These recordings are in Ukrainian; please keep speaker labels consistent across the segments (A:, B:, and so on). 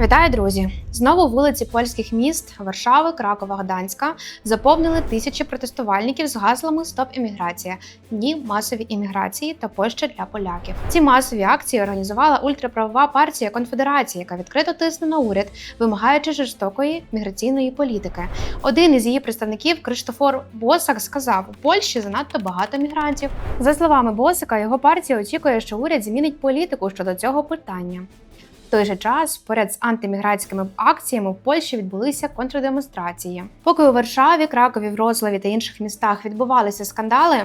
A: Вітаю, друзі! Знову вулиці польських міст Варшави, Кракова, Гданська заповнили тисячі протестувальників з гаслами Стоп імміграція, Ні масовій імміграції та Польща для поляків. Ці масові акції організувала ультраправова партія Конфедерація, яка відкрито тисне на уряд, вимагаючи жорстокої міграційної політики. Один із її представників, Криштофор Босак, сказав: у Польщі занадто багато мігрантів. За словами Босика, його партія очікує, що уряд змінить політику щодо цього питання. Той же час, поряд з антиміграцькими акціями в Польщі відбулися контрдемонстрації. Поки у Варшаві, Кракові, Вроцлаві та інших містах відбувалися скандали,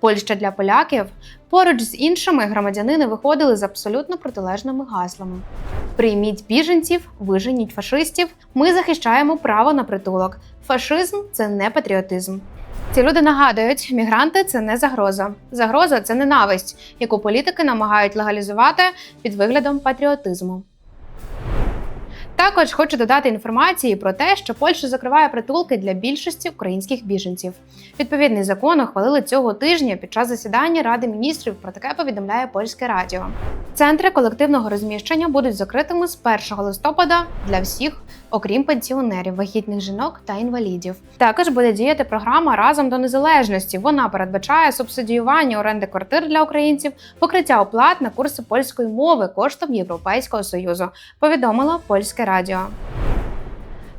A: Польща для поляків поруч з іншими громадянини виходили з абсолютно протилежними гаслами: прийміть біженців, виженіть фашистів. Ми захищаємо право на притулок. Фашизм це не патріотизм. Ці люди нагадують, мігранти це не загроза. Загроза це ненависть, яку політики намагають легалізувати під виглядом патріотизму. Також хочу додати інформації про те, що Польща закриває притулки для більшості українських біженців. Відповідний закон ухвалили цього тижня під час засідання Ради міністрів. Про таке повідомляє польське радіо. Центри колективного розміщення будуть закритими з 1 листопада для всіх, окрім пенсіонерів, вагітних жінок та інвалідів. Також буде діяти програма разом до незалежності. Вона передбачає субсидіювання оренди квартир для українців, покриття оплат на курси польської мови коштом Європейського союзу. Повідомило польське радіо.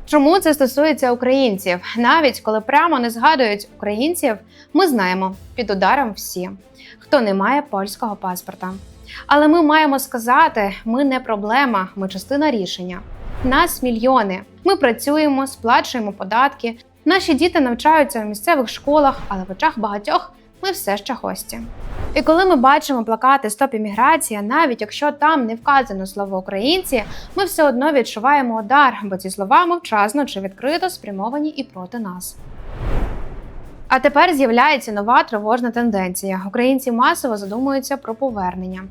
A: Чому це стосується українців? Навіть коли прямо не згадують українців, ми знаємо під ударом всі, хто не має польського паспорта. Але ми маємо сказати: ми не проблема, ми частина рішення. Нас мільйони. Ми працюємо, сплачуємо податки. Наші діти навчаються в місцевих школах, але в очах багатьох ми все ще гості. І коли ми бачимо плакати Стоп імміграція, навіть якщо там не вказано слово українці, ми все одно відчуваємо удар, бо ці слова мовчазно чи відкрито спрямовані і проти нас. А тепер з'являється нова тривожна тенденція. Українці масово задумуються про повернення.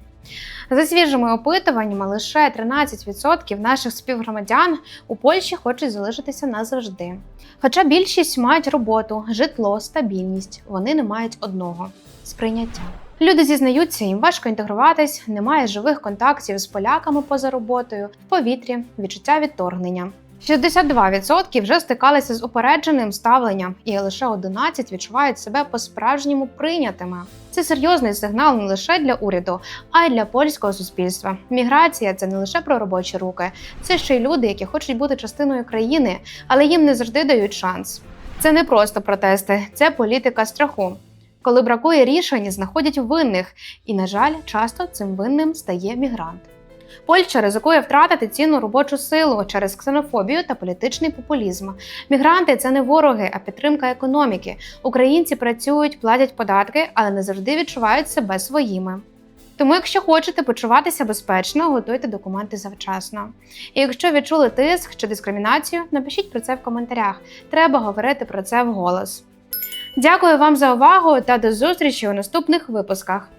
A: За свіжими опитуваннями, лише 13% наших співгромадян у Польщі хочуть залишитися назавжди. Хоча більшість мають роботу, житло, стабільність, вони не мають одного сприйняття. Люди зізнаються, їм важко інтегруватись, немає живих контактів з поляками поза роботою, в повітрі, відчуття відторгнення. 62% вже стикалися з упередженим ставленням, і лише 11% відчувають себе по-справжньому прийнятими. Це серйозний сигнал не лише для уряду, а й для польського суспільства. Міграція це не лише про робочі руки, це ще й люди, які хочуть бути частиною країни, але їм не завжди дають шанс. Це не просто протести, це політика страху. Коли бракує рішень, знаходять винних, і, на жаль, часто цим винним стає мігрант. Польща ризикує втратити цінну робочу силу через ксенофобію та політичний популізм. Мігранти це не вороги, а підтримка економіки. Українці працюють, платять податки, але не завжди відчувають себе своїми. Тому, якщо хочете почуватися безпечно, готуйте документи завчасно. І якщо відчули тиск чи дискримінацію, напишіть про це в коментарях. Треба говорити про це вголос. Дякую вам за увагу та до зустрічі у наступних випусках.